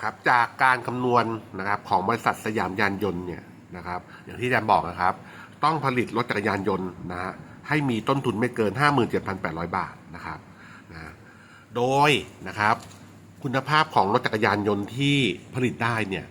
นะครับจากการคำนวณนะครับของบริษัทสยามยานยนต์เนี่ยนะครับอย่างที่อาจารย์บอกนะครับ ต้องผลิตรถจักรยานยนต์นะฮะให้มีต้นทุนไม่เกิน 57,800 บาทนะครับนะโดยนะครับคุณภาพของรถจักรยานยนต์ที่ผลิตได้เนี่ย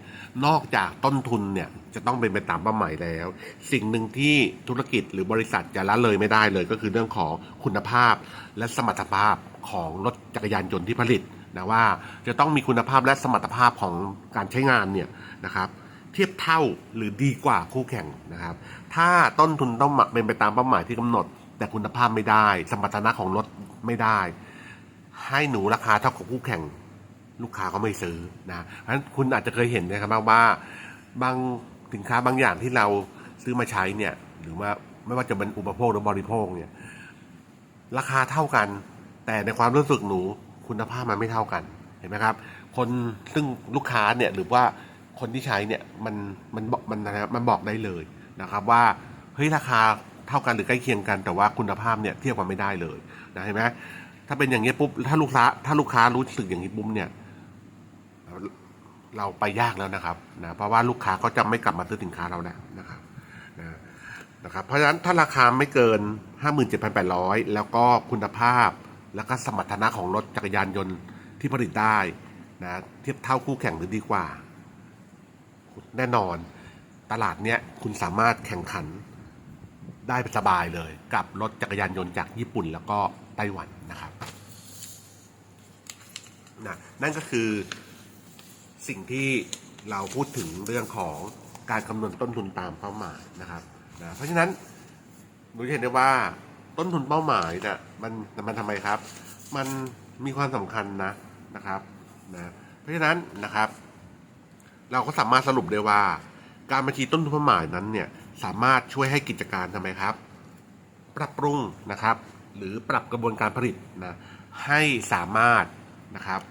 นอกจากต้นทุนเนี่ยจะต้องเป็นไปตามเป้าหมายแล้ว สิ่งหนึ่งที่ธุรกิจหรือบริษัทจะละเลยไม่ได้เลย ก็คือเรื่องของคุณภาพและสมรรถภาพของรถจักรยานยนต์ที่ผลิต นะว่าจะต้องมีคุณภาพและสมรรถภาพของการใช้งานเนี่ยนะครับเทียบเท่าหรือดีกว่าคู่แข่งนะครับ ถ้าต้นทุนต้องเป็นไปตามเป้าหมายที่กำหนด แต่คุณภาพไม่ได้ สมรรถนะของรถไม่ได้ ให้หนูราคาเท่ากับคู่แข่ง ลูกค้าก็ไม่ซื้อนะเพราะฉะนั้นคุณอาจจะเคยเห็นนะครับว่าบางสินค้าบางอย่างที่เราซื้อมาใช้เนี่ย หรือว่าไม่ว่าจะเป็นอุปโภคหรือบริโภคเนี่ย ราคาเท่ากัน แต่ในความรู้สึกหนู คุณภาพมันไม่เท่ากันเห็นไหมครับ คนซึ่งลูกค้าเนี่ยหรือว่าคนที่ใช้เนี่ยมันมันบอกมันนะครับมันบอกได้เลยนะครับว่าเฮ้ยราคาเท่ากันหรือใกล้เคียงกัน แต่ว่าคุณภาพเนี่ยเทียบกันไม่ได้เลยนะเห็นไหมถ้าเป็นอย่างนี้ปุ๊บถ้าลูกค้าถ้าลูกค้ารู้สึกอย่างนี้ปุ๊บเนี่ยเราไปยากแล้วนะครับนะเพราะว่าลูกค้าก็จะไม่กลับมาซื้อสินค้าเราแล้วนะครับนะนะครับ เพราะฉะนั้นถ้าราคาไม่เกิน 57,800 แล้วก็คุณภาพ แล้วก็สมรรถนะของรถจักรยานยนต์ที่ผลิตได้นะเทียบเท่าคู่แข่งหรือดีกว่า แน่นอนตลาดเนี้ยคุณสามารถแข่งขันได้สบายเลยกับรถจักรยานยนต์จากญี่ปุ่นแล้วก็ไต้หวันนะครับนะนั่นก็คือสิ่งที่เราพูดถึงเรื่องของการคำนวณต้นทุนตามเป้าหมายนะครับนะเพราะฉะนั้นหนูจะเห็นได้ว่า ต้นทุนเป้าหมายเนะมันมันทำไมครับ มันมีความสำคัญนะนะครับนะเพราะฉะนั้นนะครับ เราก็สามารถสรุปได้ว่า การบัญชีต้นทุนเป้าหมายนั้นเนี่ยสามารถช่วยให้กิจการทำไมครับ ปรับปรุงนะครับ หรือปรับกระบวนการผลิตนะให้สามารถนะครับ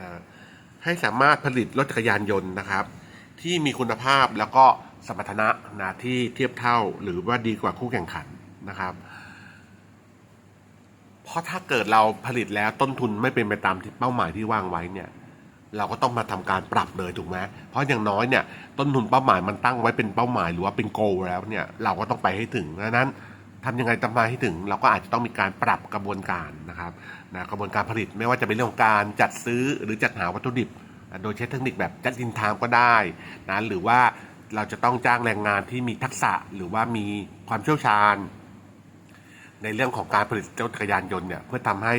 นะ ให้สามารถผลิตรถจักรยานยนต์นะครับ ที่มีคุณภาพแล้วก็สมรรถนะนะที่เทียบเท่าหรือว่าดีกว่าคู่แข่งขันนะครับ เพราะถ้าเกิดเราผลิตแล้วต้นทุนไม่เป็นไปตามที่เป้าหมายที่วางไว้เนี่ย เราก็ต้องมาทำการปรับเลยถูกไหมเพราะอย่างน้อยเนี่ยต้นทุนเป้าหมายมันตั้งไว้เป็นเป้าหมายหรือว่าเป็นโกแล้วเนี่ยเราก็ต้องไปให้ถึงดังนั้น ทำยังไงทำมาให้ถึง เราก็อาจจะต้องมีการปรับกระบวนการนะครับนะกระบวนการผลิตไม่ว่าจะเป็นเรื่องของการจัดซื้อหรือจัดหาวัตถุดิบ โดยใช้เทคนิคแบบจัดดินทามก็ได้นะหรือว่าเราจะต้องจ้างแรงงานที่มีทักษะหรือว่ามีความเชี่ยวชาญ ในเรื่องของการผลิตรถจักรยานยนต์เนี่ยเพื่อทำให้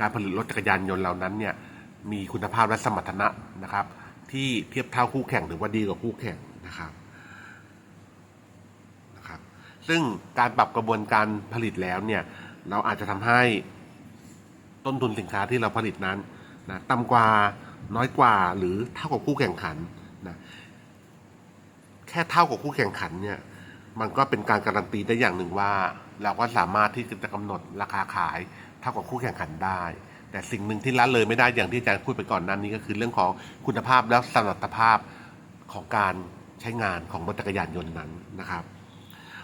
การผลิตรถจักรยานยนต์เหล่านั้นเนี่ยมีคุณภาพและสมรรถนะนะครับ ที่เทียบเท่าคู่แข่งหรือว่าดีกว่าคู่แข่งนะครับ ซึ่งการปรับกระบวนการผลิตแล้วเนี่ยเราอาจจะทำให้ต้นทุนสินค้าที่เราผลิตนั้นนะต่ำกว่าน้อยกว่าหรือเท่ากับคู่แข่งขันนะแค่เท่ากับคู่แข่งขันเนี่ยมันก็เป็นการการันตีได้อย่างหนึ่งว่า เราก็สามารถที่จะกำหนดราคาขายเท่ากับคู่แข่งขันได้ แต่สิ่งหนึ่งที่ละเลยไม่ได้อย่างที่อาจารย์พูดไปก่อนนั้นนี้ก็คือเรื่องของคุณภาพและสมรรถภาพของการใช้งานของรถจักรยานยนต์นั้นนะครับ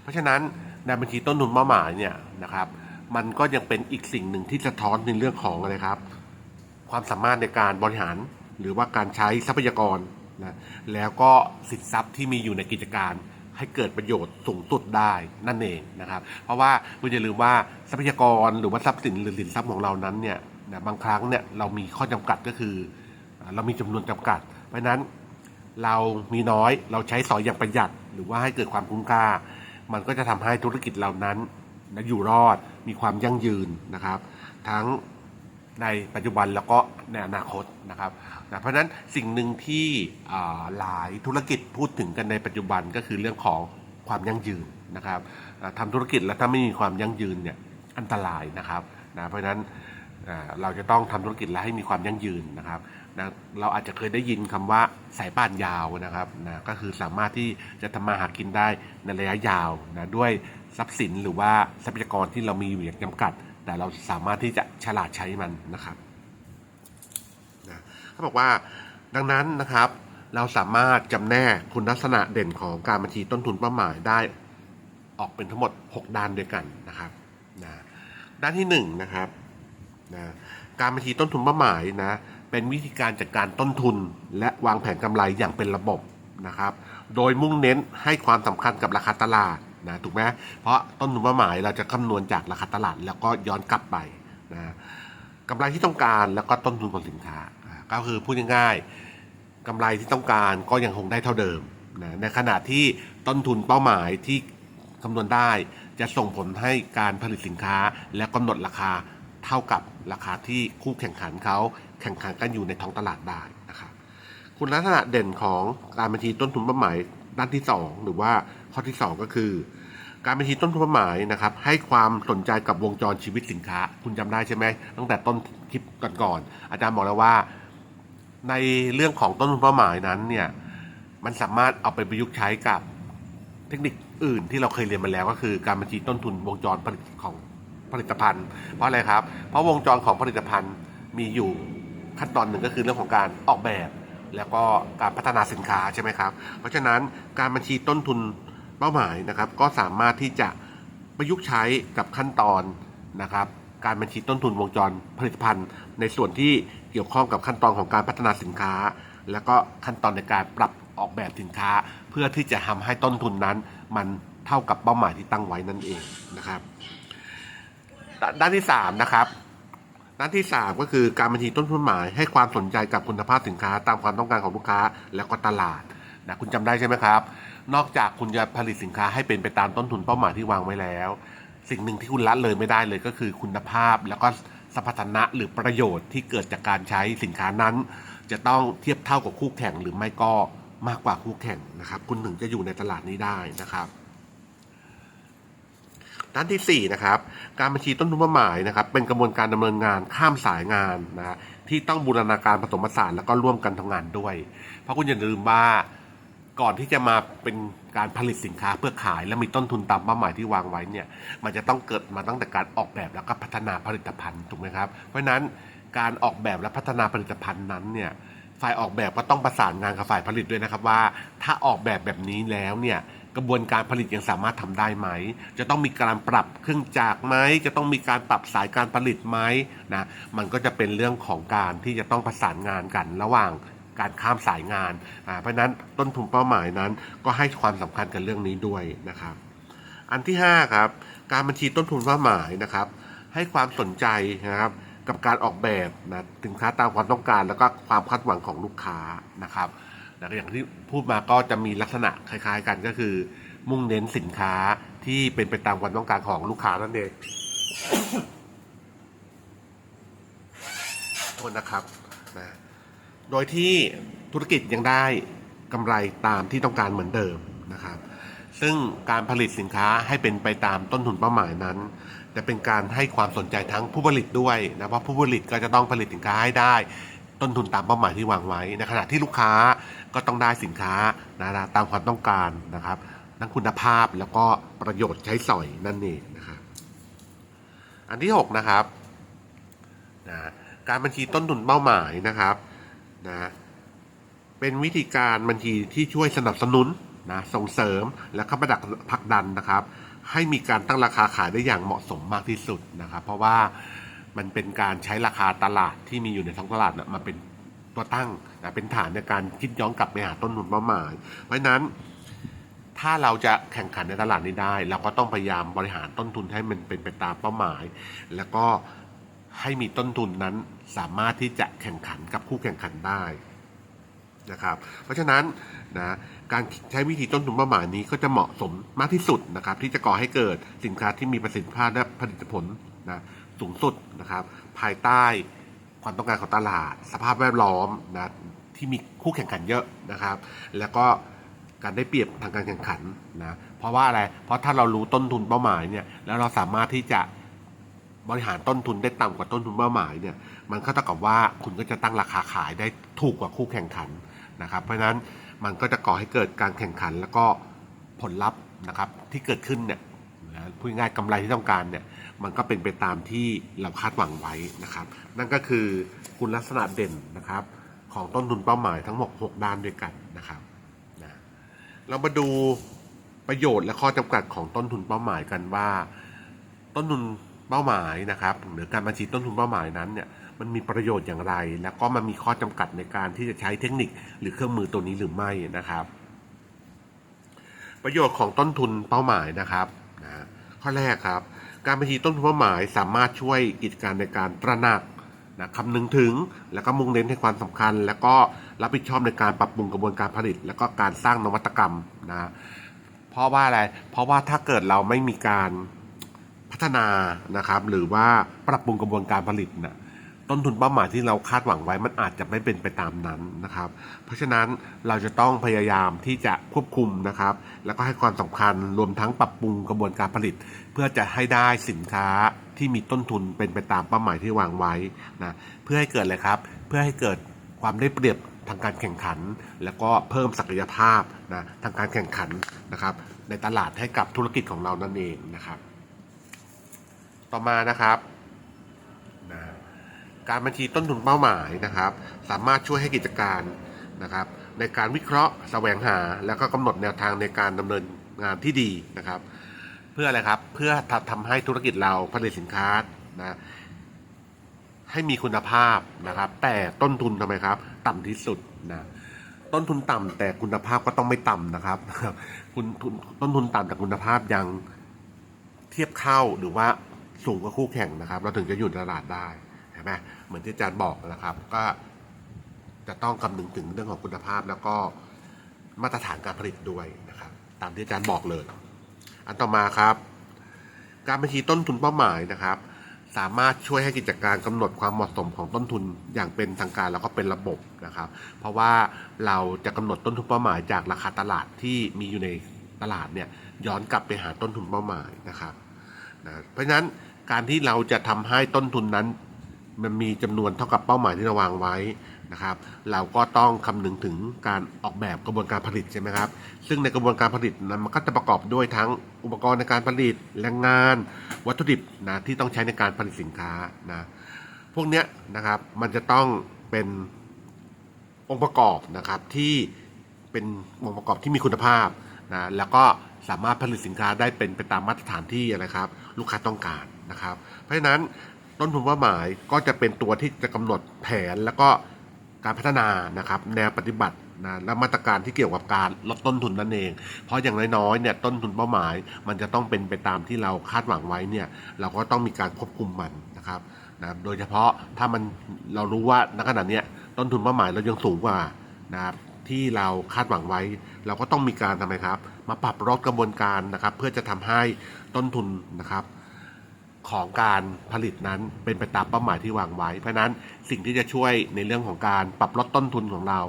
เพราะฉะนั้นในบัญชีต้นทุนเป้าหมายเนี่ยนะครับ มันก็ยังเป็นอีกสิ่งหนึ่งที่สะท้อนในเรื่องของอะไรครับ ความสามารถในการบริหารหรือว่าการใช้ทรัพยากรนะแล้วก็สินทรัพย์ที่มีอยู่ในกิจการให้เกิดประโยชน์สูงสุดได้นั่นเองนะครับ เพราะว่าคุณอย่าลืมว่าทรัพยากรหรือว่าทรัพย์สินหรือสินทรัพย์ของเรานั้นเนี่ยนะบางครั้งเนี่ยเรามีข้อจำกัดก็คือ เรามีจำนวนจำกัด เพราะฉะนั้นเรามีน้อยเราใช้สอยอย่างประหยัด หรือว่าให้เกิดความคุ้มค่า มันก็จะทำให้ธุรกิจเหล่านั้นอยู่รอดมีความยั่งยืนนะครับ ทั้งในปัจจุบันแล้วก็ในอนาคตนะครับนะเพราะฉะนั้นสิ่งหนึ่งที่หลายธุรกิจพูดถึงกันในปัจจุบันก็คือเรื่องของความยั่งยืนนะครับทำธุรกิจแล้วถ้าไม่มีความยั่งยืนเนี่ยอันตรายนะครับนะเพราะฉะนั้น เราจะต้องทำธุรกิจแล้วให้มีความยั่งยืนนะครับนะเราอาจจะเคยได้ยินคำว่าสายป่านยาวนะครับนะก็คือสามารถที่จะทำมาหากินได้ในระยะยาวนะด้วยทรัพย์สินหรือว่าทรัพยากรที่เรามีอยู่อย่างจำกัด แต่เราสามารถที่จะฉลาดใช้มันนะครับนะเขาบอกว่าดังนั้นนะครับ เราสามารถจำแนกคุณลักษณะเด่นของการบัญชีต้นทุนเป้าหมายได้ออกเป็นทั้งหมด 6 ด้านด้วยกันนะครับนะด้านที่1นงนะครับ นะการบัญชีต้นทุนเป้าหมายนะเป็นวิธีการจัดการต้นทุน และวางแผนกำไรอย่างเป็นระบบนะครับ โดยมุ่งเน้นให้ความสำคัญกับราคาตลาดนะถูกไหมเพราะต้นทุนเป้าหมายเราจะคำนวณจากราคาตลาด แล้วก็ย้อนกลับไปนะกำไรที่ต้องการแล้วก็ต้นทุนของสินค้าอ่าก็คือพูดง่ายๆกำไรที่ต้องการก็ยังคงได้เท่าเดิมนะในขณะที่ต้นทุนเป้าหมายที่คำนวณได้ จะส่งผลให้การผลิตสินค้าและกำหนดราคา เท่ากับราคาที่คู่แข่งขันเขาแข่งขันกันอยู่ในท้องตลาดได้นะครับคุณลักษณะเด่นของการบัญชีต้นทุนเป้าหมายด้านที่ 2 หรือว่าข้อที่ 2 ก็คือ การบัญชีต้นทุนเป้าหมายนะครับ ให้ความสนใจกับวงจรชีวิตสินค้า คุณจำได้ใช่ไหมตั้งแต่ต้นคลิปก่อนๆอาจารย์บอกแล้วว่า ในเรื่องของต้นทุนเป้าหมายนั้นเนี่ยมันสามารถเอาไปประยุกต์ใช้กับเทคนิคอื่นที่เราเคยเรียนมาแล้วก็คือการบัญชีต้นทุนวงจรผลิตของ ผลิตภัณฑ์ เพราะอะไรครับ เพราะวงจรของผลิตภัณฑ์มีอยู่ขั้นตอนหนึ่งก็คือเรื่องของการออกแบบ แล้วก็การพัฒนาสินค้าใช่ไหมครับ เพราะฉะนั้นการบัญชีต้นทุนเป้าหมายนะครับ ก็สามารถที่จะประยุกต์ใช้กับขั้นตอนนะครับ การบัญชีต้นทุนวงจรผลิตภัณฑ์ ในส่วนที่เกี่ยวข้องกับขั้นตอนของการพัฒนาสินค้า แล้วก็ขั้นตอนในการปรับออกแบบสินค้า เพื่อที่จะทำให้ต้นทุนนั้น มันเท่ากับเป้าหมายที่ตั้งไว้นั่นเองนะครับ ด้านที่3นะครับ ด้านที่3ก็คือการบัญชีต้นทุนหมาย ให้ความสนใจกับคุณภาพสินค้า ตามความต้องการของลูกค้าแล้วก็ตลาดนะคุณจำได้ใช่ไหมครับ นอกจากคุณจะผลิตสินค้าให้เป็นไปตามต้นทุนเป้าหมายที่วางไว้แล้ว สิ่งหนึ่งที่คุณละเลยไม่ได้เลยก็คือคุณภาพแล้วก็สมรรถนะหรือประโยชน์ที่เกิดจากการใช้สินค้านั้น จะต้องเทียบเท่ากับคู่แข่งหรือไม่ก็มากกว่าคู่แข่งนะครับ คุณถึงจะอยู่ในตลาดนี้ได้นะครับ ด้านที่ 4 นะครับ การบัญชีต้นทุนเป้าหมายนะครับ เป็นกระบวนการดำเนินงานข้ามสายงานนะที่ต้องบูรณาการผสมผสานแล้วก็ร่วมกันทำงานด้วย เพราะคุณอย่าลืมว่าก่อนที่จะมาเป็นการผลิตสินค้าเพื่อขาย และมีต้นทุนตามเป้าหมายที่วางไว้เนี่ย มันจะต้องเกิดมาตั้งแต่การออกแบบแล้วก็พัฒนาผลิตภัณฑ์ถูกไหมครับ เพราะฉะนั้นการออกแบบและพัฒนาผลิตภัณฑ์นั้นเนี่ยฝ่ายออกแบบก็ต้องประสานงานกับฝ่ายผลิตด้วยนะครับว่า ถ้าออกแบบแบบนี้แล้วเนี่ย กระบวนการผลิตยังสามารถทำได้ไหม จะต้องมีการปรับเครื่องจักรไหม จะต้องมีการปรับสายการผลิตไหมนะ มันก็จะเป็นเรื่องของการที่จะต้องประสานงานกันระหว่างการข้ามสายงาน เพราะนั้นต้นทุนเป้าหมายนั้นก็ให้ความสำคัญกับเรื่องนี้ด้วยนะครับ อันที่5ครับการบัญชีต้นทุนเป้าหมายนะครับ ให้ความสนใจนะครับกับการออกแบบนะสินค้าตามความต้องการแล้วก็ความคาดหวังของลูกค้านะครับ นะอย่างที่พูดมาก็จะมีลักษณะคล้าย ๆ กันก็คือ มุ่งเน้นสินค้าที่เป็นไปตามความต้องการของลูกค้านั่นเองโทษนะครับนะโดยที่ธุรกิจยังได้กำไรตามที่ต้องการเหมือนเดิมนะครับ ซึ่งการผลิตสินค้าให้เป็นไปตามต้นทุนเป้าหมายนั้น จะเป็นการให้ความสนใจทั้งผู้ผลิตด้วยนะเพราะผู้ผลิตก็จะต้องผลิตสินค้าให้ได้ ต้นทุนตามเป้าหมายที่วางไว้ในขณะที่ลูกค้า ก็ต้องได้สินค้านะตามความต้องการนะครับทั้งคุณภาพแล้วก็ประโยชน์ใช้สอยนั่นเองนะครับอันที่ 6 นะครับนะการบัญชีต้นทุนเป้าหมายนะครับนะเป็นวิธีการบัญชีที่ช่วยสนับสนุนนะส่งเสริมและก็ประดักผลักดันนะครับ ให้มีการตั้งราคาขายได้อย่างเหมาะสมมากที่สุดนะครับ เพราะว่ามันเป็นการใช้ราคาตลาดที่มีอยู่ในท้องตลาดนะมาเป็น ตัวตั้งนะเป็นฐานในการคิดย้อนกลับไปหาต้นทุนเป้าหมาย เพราะฉะนั้นถ้าเราจะแข่งขันในตลาดนี้ได้ เราก็ต้องพยายามบริหารต้นทุนให้มันเป็นไปตามเป้าหมาย แล้วก็ให้มีต้นทุนนั้นสามารถที่จะแข่งขันกับคู่แข่งขันได้นะครับ เพราะฉะนั้นนะการใช้วิธีต้นทุนเป้าหมายนี้ก็จะเหมาะสมมากที่สุดนะครับ ที่จะก่อให้เกิดสินค้าที่มีประสิทธิภาพและผลิตผลนะสูงสุดนะครับ ภายใต้ ความต้องการของตลาด สภาพแวดล้อมนะที่มีคู่แข่งขันเยอะนะครับ แล้วก็การได้เปรียบทางการแข่งขันนะเพราะว่าอะไร เพราะถ้าเรารู้ต้นทุนเป้าหมายเนี่ยแล้วเราสามารถที่จะบริหารต้นทุนได้ต่ำกว่าต้นทุนเป้าหมายเนี่ยมันก็เท่ากับว่าคุณก็จะตั้งราคาขายได้ถูกกว่าคู่แข่งขันนะครับเพราะฉะนั้นมันก็จะก่อให้เกิดการแข่งขันแล้วก็ผลลัพธ์นะครับที่เกิดขึ้นเนี่ย นะพูดง่ายกำไรที่ต้องการเนี่ยมันก็เป็นไปตามที่เราคาดหวังไว้นะครับ นั่นก็คือคุณลักษณะเด่นนะครับ ของต้นทุนเป้าหมายทั้งหมด6ด้านด้วยกันนะครับนะเรามาดูประโยชน์และข้อจำกัดของต้นทุนเป้าหมายกันว่า ต้นทุนเป้าหมายนะครับหรือการบัญชีต้นทุนเป้าหมายนั้นเนี่ยมันมีประโยชน์อย่างไร แล้วก็มันมีข้อจำกัดในการที่จะใช้เทคนิคหรือเครื่องมือตัวนี้หรือไม่นะครับ ประโยชน์ของต้นทุนเป้าหมายนะครับ ข้อแรกครับ การบัญชีต้นทุนเป้าหมายสามารถช่วยกิจการในการตระหนักนะคำนึงถึง แล้วก็มุ่งเน้นให้ความสำคัญ แล้วก็รับผิดชอบในการปรับปรุงกระบวนการผลิต แล้วก็การสร้างนวัตกรรมนะเพราะว่าอะไร เพราะว่าถ้าเกิดเราไม่มีการพัฒนานะครับ หรือว่าปรับปรุงกระบวนการผลิตนะ ต้นทุนเป้าหมายที่เราคาดหวังไว้มันอาจจะไม่เป็นไปตามนั้นนะครับ เพราะฉะนั้นเราจะต้องพยายามที่จะควบคุมนะครับ แล้วก็ให้ความสำคัญรวมทั้งปรับปรุงกระบวนการผลิต เพื่อจะให้ได้สินค้าที่มีต้นทุนเป็นไปตามเป้าหมายที่วางไว้นะเพื่อให้เกิดเลยครับ เพื่อให้เกิดความได้เปรียบทางการแข่งขัน แล้วก็เพิ่มศักยภาพนะทางการแข่งขันนะครับ ในตลาดให้กับธุรกิจของเรานั่นเองนะครับ ต่อมานะครับ การบัญชีต้นทุนเป้าหมายนะครับ สามารถช่วยให้กิจการนะครับ ในการวิเคราะห์แสวงหา แล้วก็กำหนดแนวทางในการดำเนินงานที่ดีนะครับ เพื่ออะไรครับเพื่อทำให้ธุรกิจเราผลิตสินค้านะให้มีคุณภาพนะครับ แต่ต้นทุนทำไมครับ ต่ำที่สุดนะต้นทุนต่ำแต่คุณภาพก็ต้องไม่ต่ำนะครับคุณทุนต้นทุนต่ำแต่คุณภาพยังเทียบเข้าหรือว่าสูงกว่าคู่แข่งนะครับ เราถึงจะอยู่ในตลาดได้ เห็นไหมเหมือนที่อาจารย์บอกนะครับ ก็จะต้องคำนึงถึงเรื่องของคุณภาพแล้วก็มาตรฐานการผลิตด้วยนะครับ ตามที่อาจารย์บอกเลย อันต่อมาครับ การบัญชีต้นทุนเป้าหมายนะครับ สามารถช่วยให้กิจการกำหนดความเหมาะสมของต้นทุนอย่างเป็นทางการแล้วก็เป็นระบบนะครับ เพราะว่าเราจะกำหนดต้นทุนเป้าหมายจากราคาตลาดที่มีอยู่ในตลาดเนี่ยย้อนกลับไปหาต้นทุนเป้าหมายนะครับนะเพราะฉะนั้นการที่เราจะทำให้ต้นทุนนั้น มันมีจำนวนเท่ากับเป้าหมายที่เราวางไว้นะครับ เราก็ต้องคำนึงถึงการออกแบบกระบวนการผลิตใช่ไหมครับ ซึ่งในกระบวนการผลิตนั้นมันก็จะประกอบด้วยทั้งอุปกรณ์ในการผลิตแรงงาน วัตถุดิบนะที่ต้องใช้ในการผลิตสินค้านะพวกเนี้ยนะครับมันจะต้องเป็นองค์ประกอบนะครับที่เป็นองค์ประกอบที่มีคุณภาพนะแล้วก็สามารถผลิตสินค้าได้เป็นไปตามมาตรฐานที่นะครับ ลูกค้าต้องการนะครับ เพราะฉะนั้น ต้นทุนเป้าหมายก็จะเป็นตัวที่จะกำหนดแผนแล้วก็การพัฒนานะครับ แนวปฏิบัตินะและมาตรการที่เกี่ยวกับการลดต้นทุนนั่นเอง เพราะอย่างน้อยๆเนี่ยต้นทุนเป้าหมาย มันจะต้องเป็นไปตามที่เราคาดหวังไว้เนี่ยเราก็ต้องมีการควบคุมมันนะครับนะโดยเฉพาะถ้ามันเรารู้ว่าณขณะเนี้ยต้นทุนเป้าหมายเรายังสูงกว่านะครับที่เราคาดหวังไว้ เราก็ต้องมีการทำไมครับ มาปรับลดกระบวนการนะครับ เพื่อจะทำให้ต้นทุนนะครับ ของการผลิตนั้นเป็นไปตามเป้าหมายที่วางไว้ เพราะนั้นสิ่งที่จะช่วยในเรื่องของการปรับลดต้นทุนของเรา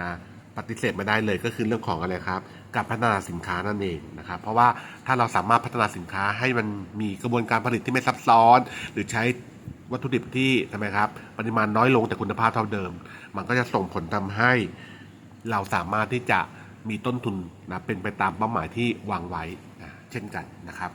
นะปฏิเสธไม่ได้เลยก็คือเรื่องของอะไรครับ การพัฒนาสินค้านั่นเองนะครับ เพราะว่าถ้าเราสามารถพัฒนาสินค้าให้มันมีกระบวนการผลิตที่ไม่ซับซ้อน หรือใช้วัตถุดิบที่ทำไมครับ ปริมาณน้อยลงแต่คุณภาพเท่าเดิม มันก็จะส่งผลทำให้เราสามารถที่จะมีต้นทุนนะเป็นไปตามเป้าหมายที่วางไว้เช่นกันนะครับ